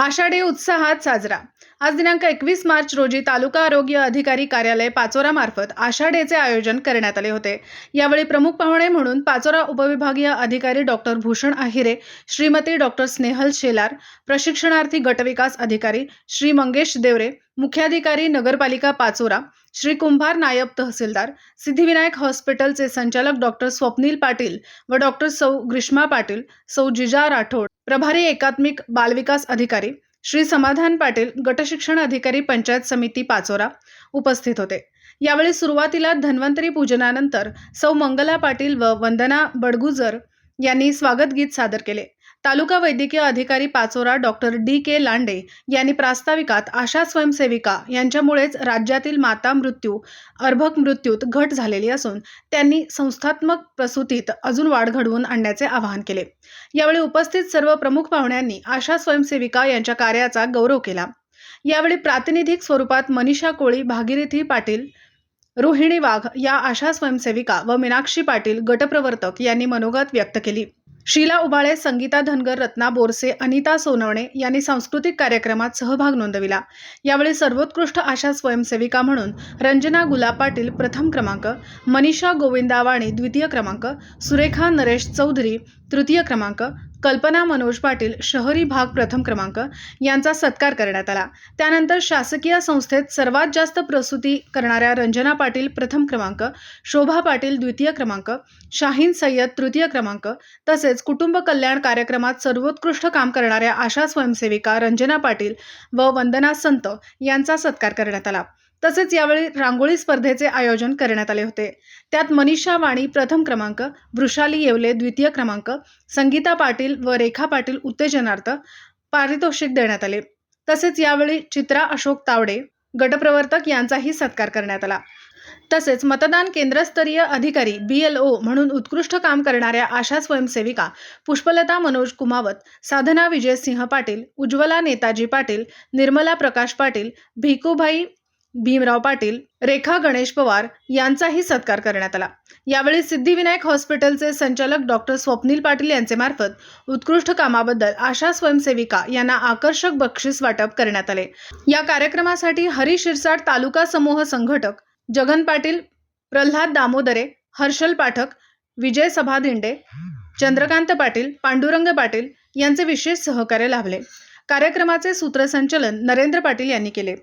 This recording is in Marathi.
आषाढी उत्साहात साजरा. आज दिनांक एकवीस मार्च रोजी तालुका आरोग्य अधिकारी कार्यालय पाचोरामार्फत आषाढेचे आयोजन करण्यात आले होते. यावेळी प्रमुख पाहुणे म्हणून पाचोरा उपविभागीय अधिकारी डॉक्टर भूषण आहिरे श्रीमती डॉक्टर स्नेहल शेलार प्रशिक्षणार्थी गटविकास अधिकारी श्री मंगेश देवरे मुख्याधिकारी नगरपालिका पाचोरा श्री कुंभार नायब तहसीलदार सिद्धिविनायक हॉस्पिटलचे संचालक डॉक्टर स्वप्नील पाटील व डॉक्टर सौ ग्रीष्मा पाटील सौ जिजा राठोड प्रभारी एकात्मिक बालविकास अधिकारी श्री समाधान पाटील गटशिक्षण अधिकारी पंचायत समिती पाचोरा उपस्थित होते. यावेळी सुरुवातीला धन्वंतरी पूजनानंतर सौ मंगला पाटील व वंदना बडगुजर यांनी स्वागत गीत सादर केले. तालुका वैद्यकीय अधिकारी Pachora doctor D K Lande यांनी प्रास्ताविकात आशा स्वयंसेविका यांच्यामुळेच राज्यातील माता मृत्यू अर्भक मृत्यूत घट झालेली असून त्यांनी संस्थात्मक प्रसूतीत अजून वाढ घडवून आणण्याचे आवाहन केले. यावेळी उपस्थित सर्व प्रमुख पाहुण्यांनी आशा स्वयंसेविका यांच्या कार्याचा गौरव केला. यावेळी प्रातिनिधिक स्वरूपात मनीषा कोळी भागीरथी पाटील रोहिणी वाघ या आशा स्वयंसेविका व मीनाक्षी पाटील गटप्रवर्तक यांनी मनोगत व्यक्त केली. शीला उबाळे संगीता धनगर रत्ना बोरसे अनिता सोनवणे यांनी सांस्कृतिक कार्यक्रमात सहभाग नोंदविला. यावेळी सर्वोत्कृष्ट आशा स्वयंसेविका म्हणून रंजना गुलाब पाटील प्रथम क्रमांक मनीषा गोविंदावाणी द्वितीय क्रमांक सुरेखा नरेश चौधरी तृतीय क्रमांक कल्पना मनोज पाटील शहरी भाग प्रथम क्रमांक यांचा सत्कार करण्यात आला. त्यानंतर शासकीय संस्थेत सर्वात जास्त प्रसूती करणाऱ्या रंजना पाटील प्रथम क्रमांक शोभा पाटील द्वितीय क्रमांक शाहीन सय्यद तृतीय क्रमांक तसेच कुटुंब कल्याण कार्यक्रमात सर्वोत्कृष्ट काम करणाऱ्या आशा स्वयंसेविका रंजना पाटील व वंदना संत यांचा सत्कार करण्यात आला. तसेच यावेळी रांगोळी स्पर्धेचे आयोजन करण्यात आले होते. त्यात मनीषा वाणी प्रथम क्रमांक वृषाली येवले द्वितीय क्रमांक संगीता पाटील व रेखा पाटील उत्तेजनार्थ पारितोषिक देण्यात आले. तसेच यावेळी चित्रा अशोक तावडे गटप्रवर्तक यांचाही सत्कार करण्यात आला. तसेच मतदान केंद्रस्तरीय अधिकारी बी एल ओ म्हणून उत्कृष्ट काम करणाऱ्या आशा स्वयंसेविका पुष्पलता मनोज कुमावत साधना विजयसिंह पाटील उज्ज्वला नेताजी पाटील निर्मला प्रकाश पाटील भिकूभाई भीमराव पाटील रेखा गणेश पवार यांचाही सत्कार करण्यात आला. यावेळी सिद्धिविनायक हॉस्पिटलचे संचालक डॉक्टर स्वप्नील पाटील यांचे मार्फत उत्कृष्ट कामाबद्दल आशा स्वयंसेविका यांना आकर्षक बक्षीस वाटप करण्यात आले. या कार्यक्रमासाठी हरी शिरसाट तालुका समूह संघटक जगन पाटील प्रल्हाद दामोदरे हर्षल पाठक विजय सभा दिंडे चंद्रकांत पाटील पांडुरंग पाटील यांचे विशेष सहकार्य लाभले. कार्यक्रमाचे सूत्रसंचलन नरेंद्र पाटील यांनी केले.